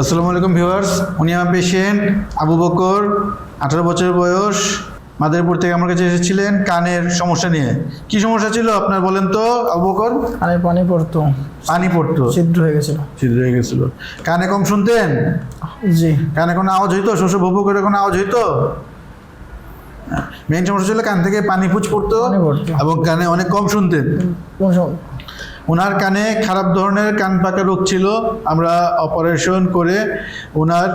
আসসালামু আলাইকুম ভিউয়ার্স উনি আমার পেশেন্ট আবু বকর আঠারো বছর বয়স মাদারীপুর থেকে আমার কাছে এসেছিলেন কানের সমস্যা নিয়ে। কি সমস্যা ছিল আপনার বলেন তো আবু বকর? কানে পানি পড়তো। পানি পড়তো? ছিদ্র হয়ে গেছিল। ছিদ্র হয়ে গেছিল। কানে কম শুনতেন? জি। কানে কোনো আওয়াজ হইতো? শস্য ভুবু করে কোনো আওয়াজ হইতো? মেইন সমস্যা ছিল কান থেকে পানি পুচ পড়তো এবং কানে অনেক কম শুনতেন। ওনার কানে খারাপ ধরনের কান পাকা রোগ ছিল, আমরা অপারেশন করে ওনার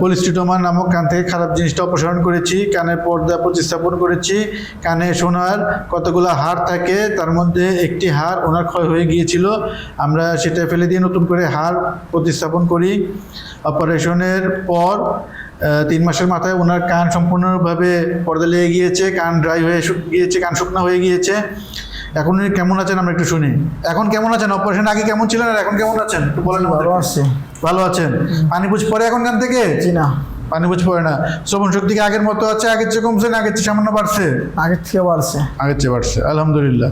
কোলিস্টিটোমা নামক কান থেকে খারাপ জিনিসটা অপসারণ করেছি, কানের পর্দা প্রতিস্থাপন করেছি, কানে শোনার কতগুলো হাড় থাকে, তার মধ্যে একটি হাড় ওনার ক্ষয় হয়ে গিয়েছিল, আমরা সেটা ফেলে দিয়ে নতুন করে হাড় প্রতিস্থাপন করি। অপারেশনের পর তিন মাসের মাথায় ওনার কান সম্পূর্ণভাবে পর্দা লেগে গিয়েছে, কান ড্রাই হয়ে গিয়েছে, কান শুকনো হয়ে গিয়েছে। এখন উনি কেমন আছেন আমরা একটু শুনি। এখন কেমন আছেন? অপারেশন আগে কেমন ছিলেন আর এখন কেমন আছেন? একটু বলেন ভালো আছে। আসছে ভালো আছেন। পানি পুষ পরে এখন কান থেকে? জি না। পানি বুঝ পড়ে না। শ্রবণ শক্তি কি আগের মতো আছে? আগের চেয়ে কমছে না? আগের চেয়ে সামান্য বাড়ছে? আগের থেকে বাড়ছে। আগের চেয়ে বাড়ছে। আলহামদুলিল্লাহ।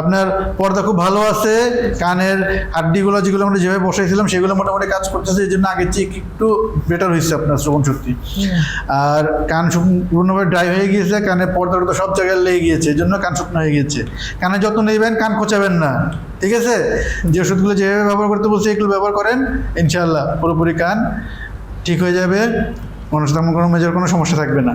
আপনার পর্দা খুব ভালো আছে। কানের হাড্ডিগুলো যেগুলো আমরা যেভাবে বসাইছিলাম সেগুলো মোটামুটি কাজ করতেছে। এই জন্য আগের চেয়ে একটু বেটার হয়েছে আপনার শ্রবণ শক্তি। আর কান সম্পূর্ণভাবে ড্রাই হয়ে গিয়েছে। কানের পর্দা টর্দা সব জায়গায় লেগে গিয়েছে। এই জন্য কান শুকনো হয়ে গিয়েছে। কানে যত্ন নেবেন কান খোঁচাবেন না। ঠিক আছে? যে ওষুধগুলো যেভাবে ব্যবহার করতে বলছে এগুলো ব্যবহার করেন। ইনশাল্লাহ পুরোপুরি কান ঠিক হয়ে যাবে। মানুষ তেমন কোনো মেজর কোনো সমস্যা থাকবে না।